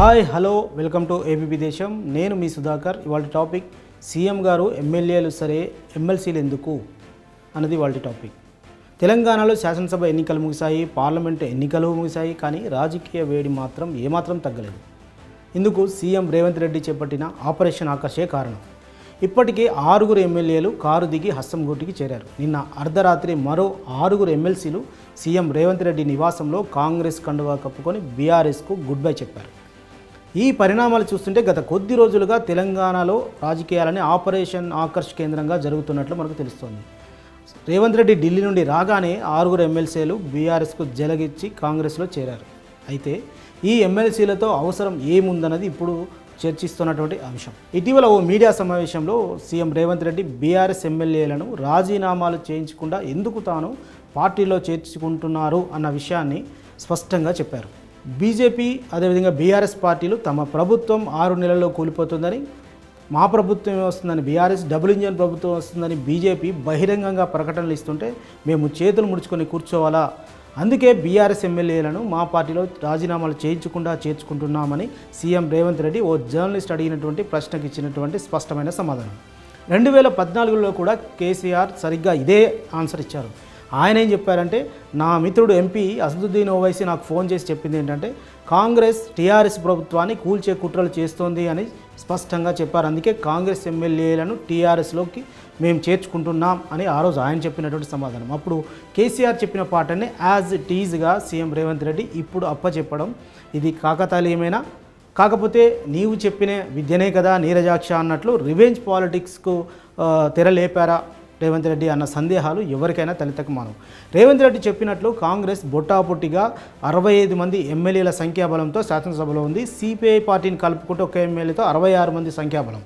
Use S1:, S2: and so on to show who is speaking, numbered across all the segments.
S1: Hi hello welcome to ABP Desam. నేను మీ సుధాకర్. ఇవాళ topic CM గారు ఎమ్మెల్యేలు సరే ఎమ్మెల్సీలు ఎందుకు? అన్నది వాళ్ళ టాపిక్. తెలంగాణలో శాసనసభ ఎన్నికలు ముగిశాయి పార్లమెంటు ఎన్నికలు ముగిశాయి కానీ రాజకీయ వేడి మాత్రం ఏమాత్రం తగ్గలేదు. ఇందుకు సీఎం రేవంత్ రెడ్డి చేపట్టిన ఆపరేషన్ ఆకర్షే కారణం. ఇప్పటికే ఆరుగురు ఎమ్మెల్యేలు కారు దిగి హస్తంగూటికి చేరారు. నిన్న అర్ధరాత్రి మరో ఆరుగురు ఎమ్మెల్సీలు సీఎం రేవంత్ రెడ్డి నివాసంలో కాంగ్రెస్ కండువా కప్పుకొని బీఆర్ఎస్కు గుడ్ బై చెప్పారు. ఈ పరిణామాలు చూస్తుంటే గత కొద్ది రోజులుగా తెలంగాణలో రాజకీయాలని ఆపరేషన్ ఆకర్ష్ కేంద్రంగా జరుగుతున్నట్లు మనకు తెలుస్తోంది. రేవంత్ రెడ్డి ఢిల్లీ నుండి రాగానే ఆరుగురు ఎమ్మెల్సీలు బీఆర్ఎస్కు జలగిచ్చి కాంగ్రెస్లో చేరారు. అయితే ఈ ఎమ్మెల్సీలతో అవసరం ఏముందన్నది ఇప్పుడు చర్చిస్తున్నటువంటి అంశం. ఇటీవల ఓ మీడియా సమావేశంలో సీఎం రేవంత్ రెడ్డి బీఆర్ఎస్ ఎమ్మెల్యేలను రాజీనామాలు చేయించకుండా ఎందుకు తాను పార్టీలో చేర్చుకుంటున్నారు అన్న విషయాన్ని స్పష్టంగా చెప్పారు. బీజేపీ అదేవిధంగా బీఆర్ఎస్ పార్టీలు తమ ప్రభుత్వం ఆరు నెలల్లో కూలిపోతుందని మా ప్రభుత్వమే వస్తుందని బీఆర్ఎస్ డబుల్ ఇంజన్ ప్రభుత్వం వస్తుందని బీజేపీ బహిరంగంగా ప్రకటనలు ఇస్తుంటే మేము చేతులు ముడుచుకొని కూర్చోవాలా? అందుకే బీఆర్ఎస్ ఎమ్మెల్యేలను మా పార్టీలో రాజీనామాలు చేయించకుండా చేర్చుకుంటున్నామని సీఎం రేవంత్ రెడ్డి ఓ జర్నలిస్ట్ అడిగినటువంటి ప్రశ్నకు ఇచ్చినటువంటి స్పష్టమైన సమాధానం. రెండు వేల పద్నాలుగులో కూడా కేసీఆర్ సరిగ్గా ఇదే ఆన్సర్ ఇచ్చారు. ఆయన ఏం చెప్పారంటే నా మిత్రుడు ఎంపీ అసదుద్దీన్ ఓవైసీ నాకు ఫోన్ చేసి చెప్పింది ఏంటంటే కాంగ్రెస్ టీఆర్ఎస్ ప్రభుత్వాన్ని కూల్చే కుట్రలు చేస్తోంది అని స్పష్టంగా చెప్పారు. అందుకే కాంగ్రెస్ ఎమ్మెల్యేలను టీఆర్ఎస్లోకి మేము చేర్చుకుంటున్నాం అని ఆ రోజు ఆయన చెప్పినటువంటి సమాధానం. అప్పుడు కేసీఆర్ చెప్పిన పాటనే యాజ్ ఇట్ ఈజ్గా సీఎం రేవంత్ రెడ్డి ఇప్పుడు అప్పచెప్పడం ఇది కాకతాళీయమైనా? కాకపోతే నీవు చెప్పిన విద్యనే కదా నీరజాక్ష అన్నట్లు రివెంజ్ పాలిటిక్స్కు తెరలేపారా? రేవంత్ రెడ్డి అన్న సందేహాలు ఎవరికైనా తలెత్తక మానవు. రేవంత్ రెడ్డి చెప్పినట్లు కాంగ్రెస్ బొట్టాపొట్టిగా అరవై ఐదు మంది ఎమ్మెల్యేల సంఖ్యాబలంతో శాసనసభలో ఉంది. సిపిఐ పార్టీని కలుపుకుంటూ ఒక ఎమ్మెల్యేతో అరవై ఆరు మంది సంఖ్యాబలం.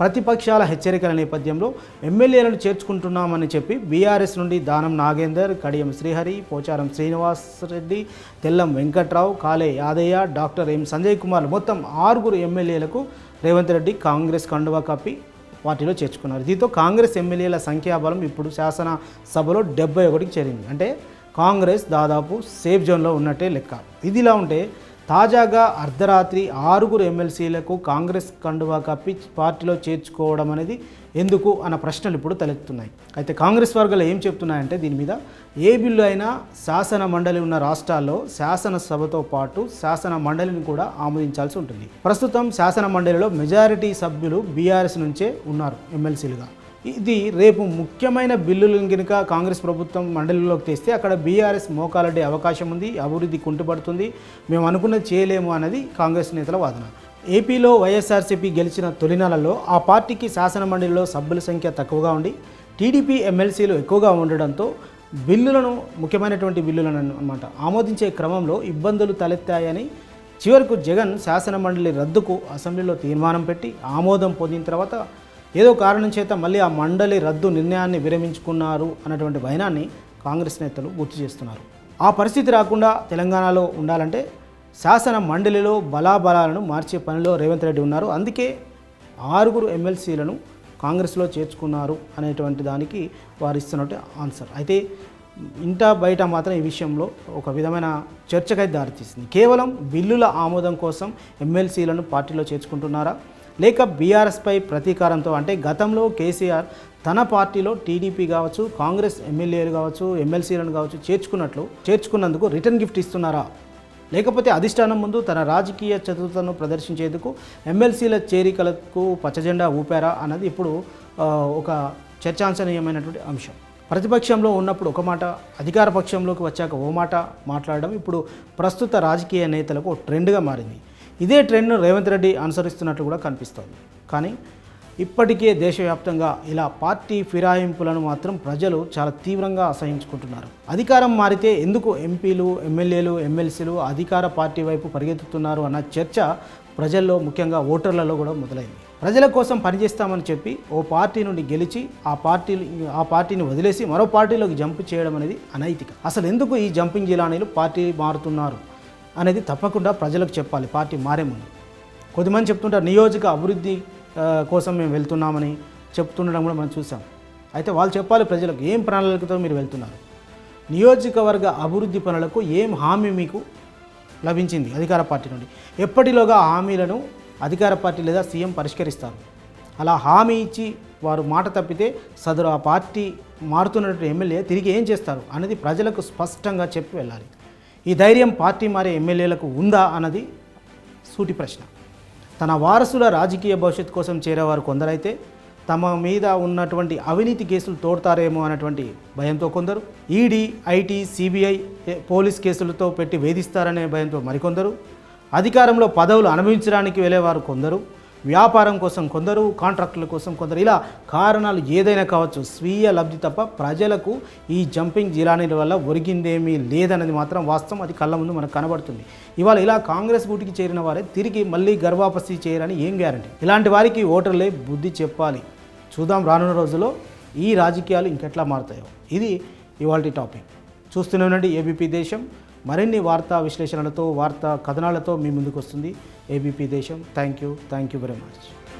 S1: ప్రతిపక్షాల హెచ్చరికల నేపథ్యంలో ఎమ్మెల్యేలను చేర్చుకుంటున్నామని చెప్పి బీఆర్ఎస్ నుండి దానం నాగేందర్ కడియం శ్రీహరి పోచారం శ్రీనివాస్ రెడ్డి తెల్లం వెంకట్రావు కాలే యాదయ్య డాక్టర్ ఎం సంజయ్ కుమార్ మొత్తం ఆరుగురు ఎమ్మెల్యేలకు రేవంత్ రెడ్డి కాంగ్రెస్ కండువా కప్పి వాటిలో చేర్చుకున్నారు. దీంతో కాంగ్రెస్ ఎమ్మెల్యేల సంఖ్యాబలం ఇప్పుడు శాసనసభలో డెబ్బై ఒకటికి చేరింది. అంటే కాంగ్రెస్ దాదాపు సేఫ్ జోన్లో ఉన్నట్టే లెక్క. ఇదిలా ఉంటే తాజాగా అర్ధరాత్రి ఆరుగురు ఎమ్మెల్సీలకు కాంగ్రెస్ కండువా కప్పి పార్టీలో చేర్చుకోవడం అనేది ఎందుకు అన్న ప్రశ్నలు ఇప్పుడు తలెత్తున్నాయి అయితే కాంగ్రెస్ వర్గాలు ఏం చెప్తున్నాయంటే దీని మీద ఏ బిల్లు అయినా శాసన మండలి ఉన్న రాష్ట్రాల్లో శాసనసభతో పాటు శాసన మండలిని కూడా ఆమోదించాల్సి ఉంటుంది. ప్రస్తుతం శాసన మండలిలో మెజారిటీ సభ్యులు బీఆర్ఎస్ నుంచే ఉన్నారు ఎమ్మెల్సీలుగా. ఇది రేపు ముఖ్యమైన బిల్లులను కనుక కాంగ్రెస్ ప్రభుత్వం మండలిలోకి తెస్తే అక్కడ బీఆర్ఎస్ మోకాలడ్డే అవకాశం ఉంది అభివృద్ధి కుంటుపడుతుంది మేము అనుకున్నది చేయలేము అన్నది కాంగ్రెస్ నేతల వాదన. ఏపీలో వైఎస్ఆర్సీపీ గెలిచిన తొలినాలలో ఆ పార్టీకి శాసన మండలిలో సభ్యుల సంఖ్య తక్కువగా ఉండి టీడీపీ ఎమ్మెల్సీలు ఎక్కువగా ఉండడంతో బిల్లులను ముఖ్యమైనటువంటి బిల్లులను అనమాట ఆమోదించే క్రమంలో ఇబ్బందులు తలెత్తాయని చివరకు జగన్ శాసన మండలి రద్దుకు అసెంబ్లీలో తీర్మానం పెట్టి ఆమోదం పొందిన తర్వాత ఏదో కారణం చేత మళ్ళీ ఆ మండలి రద్దు నిర్ణయాన్ని విరమించుకున్నారు అన్నటువంటి భయనాన్ని కాంగ్రెస్ నేతలు గుర్తు చేస్తున్నారు. ఆ పరిస్థితి రాకుండా తెలంగాణలో ఉండాలంటే శాసన మండలిలో బలాబలాలను మార్చే పనిలో రేవంత్ రెడ్డి ఉన్నారు. అందుకే ఆరుగురు ఎమ్మెల్సీలను కాంగ్రెస్లో చేర్చుకున్నారు అనేటువంటి దానికి వారు ఇస్తున్నట్టు ఆన్సర్. అయితే ఇంట బయట మాత్రం ఈ విషయంలో ఒక విధమైన చర్చకై దారితీసింది. కేవలం బిల్లుల ఆమోదం కోసం ఎమ్మెల్సీలను పార్టీలో చేర్చుకుంటున్నారా? లేక బీఆర్ఎస్పై ప్రతీకారంతో అంటే గతంలో కేసీఆర్ తన పార్టీలో టీడీపీ కావచ్చు కాంగ్రెస్ ఎమ్మెల్యేలు కావచ్చు ఎమ్మెల్సీలను కావచ్చు చేర్చుకున్నట్లు చేర్చుకున్నందుకు రిటర్న్ గిఫ్ట్ ఇస్తున్నారా? లేకపోతే అధిష్టానం ముందు తన రాజకీయ చతురతను ప్రదర్శించేందుకు ఎమ్మెల్సీల చేరికలకు పచ్చజెండా ఊపారా అన్నది ఇప్పుడు ఒక చర్చాంశనీయమైనటువంటి అంశం. ప్రతిపక్షంలో ఉన్నప్పుడు ఒక మాట అధికార పక్షంలోకి వచ్చాక ఓ మాట మాట్లాడడం ఇప్పుడు ప్రస్తుత రాజకీయ నేతలకు ట్రెండ్గా మారింది. ఇదే ట్రెండ్ను రేవంత్ రెడ్డి అనుసరిస్తున్నట్లు కూడా కనిపిస్తోంది. కానీ ఇప్పటికే దేశవ్యాప్తంగా ఇలా పార్టీ ఫిరాయింపులను మాత్రం ప్రజలు చాలా తీవ్రంగా అసహించుకుంటున్నారు. అధికారం మారితే ఎందుకు ఎంపీలు ఎమ్మెల్యేలు ఎమ్మెల్సీలు అధికార పార్టీ వైపు పరిగెత్తుతున్నారు అన్న చర్చ ప్రజల్లో ముఖ్యంగా ఓటర్లలో కూడా మొదలైంది. ప్రజల కోసం పనిచేస్తామని చెప్పి ఓ పార్టీ నుండి గెలిచి ఆ పార్టీ ఆ పార్టీని వదిలేసి మరో పార్టీలోకి జంప్ చేయడం అనేది అనైతిక. అసలు ఎందుకు ఈ జంపింగ్ జిలానీలు పార్టీ మారుతున్నారు? అనేది తప్పకుండా ప్రజలకు చెప్పాలి పార్టీ మారే ముందు. కొద్దిమంది చెప్తుంటారు నియోజక అభివృద్ధి కోసం మేము వెళ్తున్నామని చెప్తుండడం కూడా మనం చూసాం. అయితే వాళ్ళు చెప్పాలి ప్రజలకు ఏం ప్రణాళికతో మీరు వెళ్తున్నారు? నియోజకవర్గ అభివృద్ధి పనులకు ఏం హామీ మీకు లభించింది అధికార పార్టీ నుండి? ఎప్పటిలోగా హామీలను అధికార పార్టీ లేదా సీఎం పరిష్కరిస్తారు? అలా హామీ ఇచ్చి వారు మాట తప్పితే సదరు ఆ పార్టీ మారుతున్నటువంటి ఎమ్మెల్యే తిరిగి ఏం చేస్తారు? అనేది ప్రజలకు స్పష్టంగా చెప్పి వెళ్ళాలి. ఈ ధైర్యం పార్టీ మారే ఎమ్మెల్యేలకు ఉందా అన్నది సూటి ప్రశ్న. తన వారసుల రాజకీయ భవిష్యత్తు కోసం చేరేవారు కొందరైతే తమ మీద ఉన్నటువంటి అవినీతి కేసులు తోడతారేమో అన్నటువంటి భయంతో కొందరు ఈడీ ఐటీ సిబిఐ పోలీస్ కేసులతో పెట్టి వేధిస్తారనే భయంతో మరికొందరు అధికారంలో పదవులు అనుభవించడానికి వెళ్ళేవారు కొందరు వ్యాపారం కోసం కొందరు కాంట్రాక్టుల కోసం కొందరు. ఇలా కారణాలు ఏదైనా కావచ్చు స్వీయ లబ్ధి తప్ప ప్రజలకు ఈ జంపింగ్ జిలానీల వల్ల ఒరిగిందేమీ లేదన్నది మాత్రం వాస్తవం. అది కళ్ళ ముందు మనకు కనబడుతుంది. ఇవాళ ఇలా కాంగ్రెస్ గూటికి చేరిన వారే తిరిగి మళ్ళీ గర్వాపసి చేయరని ఏం గ్యారంటీ ఇలాంటి వారికి ఓటర్లే బుద్ధి చెప్పాలి. చూద్దాం రానున్న రోజుల్లో ఈ రాజకీయాలు ఇంకెట్లా మారుతాయో. ఇది ఇవాళ టాపిక్. చూస్తూనే ఉండండి ఏబీపీ దేశం. మరిన్ని వార్తా విశ్లేషణలతో వార్తా కథనాలతో మీ ముందుకు వస్తుంది ABP Desam. Thank you thank you very much